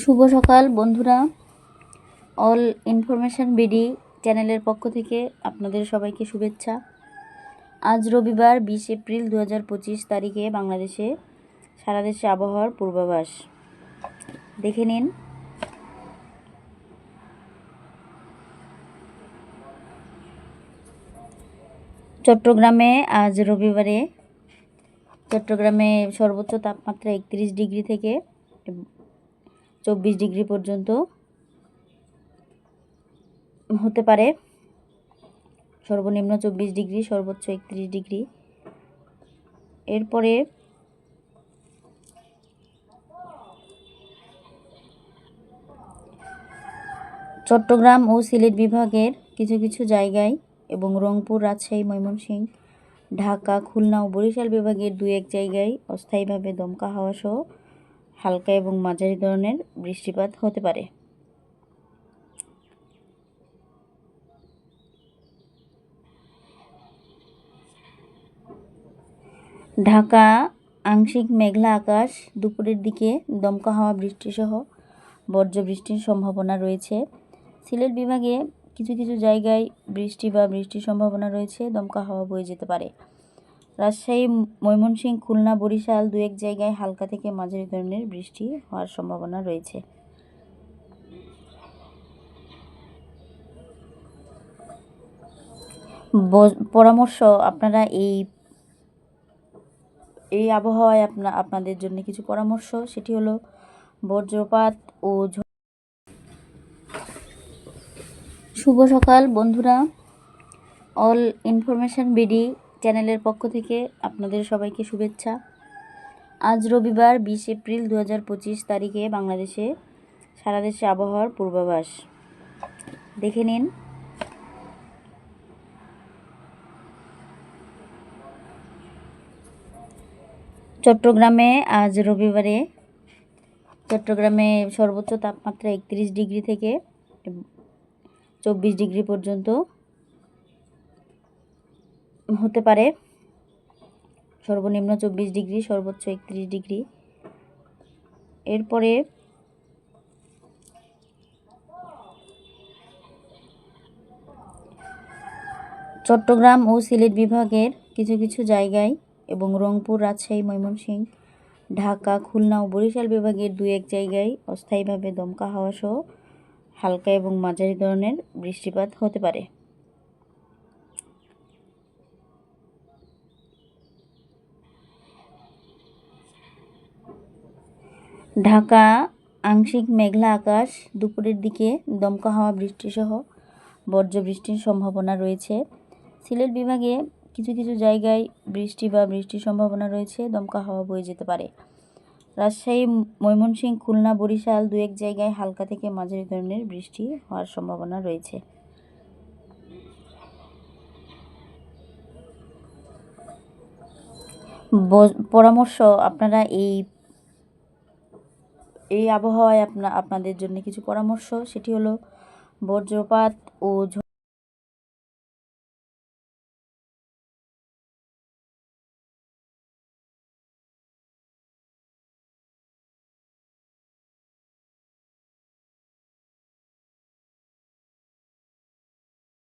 শুভ সকাল, বন্ধুরা। All information BD চ্যানেলের পক্ষ থেকে আপনাদের সবাইকে শুভেচ্ছা। আজ রবিবার, বিশ এপ্রিল দু হাজার পঁচিশ তারিখে বাংলাদেশে, সারা দেশে আবহাওয়ার পূর্বাভাস। দেখে নিন। চট্টগ্রামে আজ রবিবারে, চট্টগ্রামে সর্বোচ্চ তাপমাত্রা একত্রিশ ডিগ্রি থেকে চব্বিশ ডিগ্রি পর্যন্ত হতে পারে। সর্বনিম্ন চব্বিশ ডিগ্রি, সর্বোচ্চ একত্রিশ ডিগ্রি। এরপরে চট্টগ্রাম ও সিলেট বিভাগের কিছু কিছু জায়গায় এবং রংপুর, রাজশাহী ময়মনসিংহ ঢাকা, খুলনা ও বরিশাল বিভাগের দু এক জায়গায় অস্থায়ীভাবে দমকা হাওয়া সহ হালকা এবং মাঝারি ধরনের বৃষ্টিপাত হতে পারে। ঢাকা, আংশিক মেঘলা আকাশ, দুপুরের দিকে দমকা হাওয়া বৃষ্টিসহ বর্জ্য বৃষ্টির সম্ভাবনা রয়েছে। সিলেট বিভাগে কিছু কিছু জায়গায় বৃষ্টি বা বৃষ্টির সম্ভাবনা রয়েছে, দমকা হাওয়া বয়ে যেতে পারে। রাজশাহী, ময়মনসিংহ, খুলনা, বরিশাল দু এক জায়গায় হালকা থেকে মাঝারি ধরনের বৃষ্টি হওয়ার সম্ভাবনা রয়েছে। পরামর্শ, আপনারা এই এই আবহাওয়ায় আপনা, আপনাদের জন্য কিছু পরামর্শ, সেটি হলো বজ্রপাত ও শুভ সকাল বন্ধুরা। অল ইনফরমেশন বিডি চ্যানেলের পক্ষ থেকে আপনাদের সবাইকে শুভেচ্ছা। আজ রবিবার বিশ এপ্রিল দু হাজার পঁচিশ তারিখে বাংলাদেশে, সারা দেশে আবহাওয়ার পূর্বাভাস। দেখে নিন। চট্টগ্রামে আজ রবিবারে, চট্টগ্রামে সর্বোচ্চ তাপমাত্রা একত্রিশ ডিগ্রি থেকে চব্বিশ ডিগ্রি পর্যন্ত। হতে পারে। সর্বনিম্ন চব্বিশ ডিগ্রি, সর্বোচ্চ একত্রিশ ডিগ্রি। এরপরে চট্টগ্রাম ও সিলেট বিভাগের কিছু কিছু জায়গায় এবং রংপুর, রাজশাহী, ময়মনসিংহ, ঢাকা, খুলনা ও বরিশাল বিভাগের দু এক জায়গায় অস্থায়ীভাবে দমকা হাওয়া সহ হালকা এবং মাঝারি ধরনের বৃষ্টিপাত হতে পারে। ঢাকা, আংশিক মেঘলা আকাশ, দুপুরের দিকে দমকা হাওয়া বৃষ্টিসহ বর্জ্য বৃষ্টির সম্ভাবনা রয়েছে। সিলেট বিভাগে কিছু কিছু জায়গায় বৃষ্টি বা বৃষ্টির সম্ভাবনা রয়েছে, দমকা হাওয়া বয়ে যেতে পারে। রাজশাহী, ময়মনসিংহ, খুলনা, বরিশাল দু এক জায়গায় হালকা থেকে মাঝারি ধরনের বৃষ্টি হওয়ার সম্ভাবনা রয়েছে। পরামর্শ, আপনারা এই এই আবহাওয়ায় আপনা আপনাদের জন্য কিছু পরামর্শ সেটি হলো বজ্রপাত ও